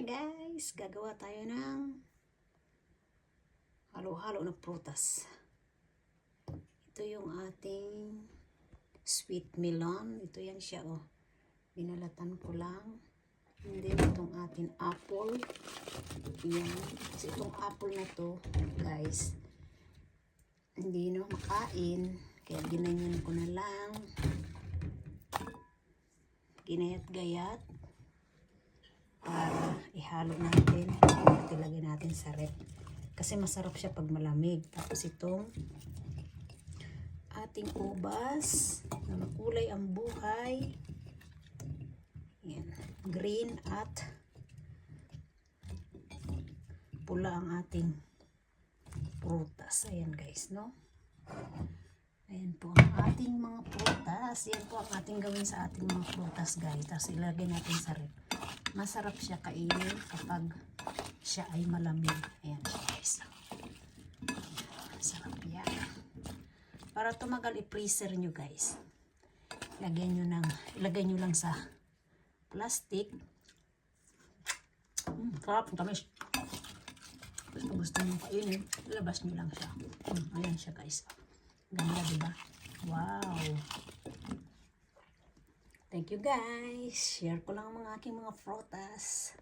Guys! Gagawa tayo ng halo-halo na prutas. Ito yung ating sweet melon. Ito yan siya oh. Binalatan ko lang. And then itong ating apple. Yan. Kasi itong apple na to, guys, hindi no makain. Kaya ginanyan ko na lang. Ginayat-gayat para ihalo natin at ilagay natin sa rep. Kasi masarap siya pag malamig. Tapos itong ating ubas na makulay ang buhay. Yan. Green at pula ang ating prutas. Ayan guys, no? Ayan po ang ating mga prutas. Yan po ang ating gawin sa ating mga prutas guys. Tapos ilagay natin sa rep. Masarap siya kainin kapag siya ay malamig. Ayan guys. Sarap yan. Para tumagal i-freezer nyo guys. Lagyan nyo ng, ilagay nyo lang sa plastic. Mm, sarap, ang tamis. Kung gusto nyo kainin, ilabas nyo lang siya. Mm, ayan siya guys. Ganda, diba? Wow! Thank you guys. Share ko lang ang mga aking mga frutas.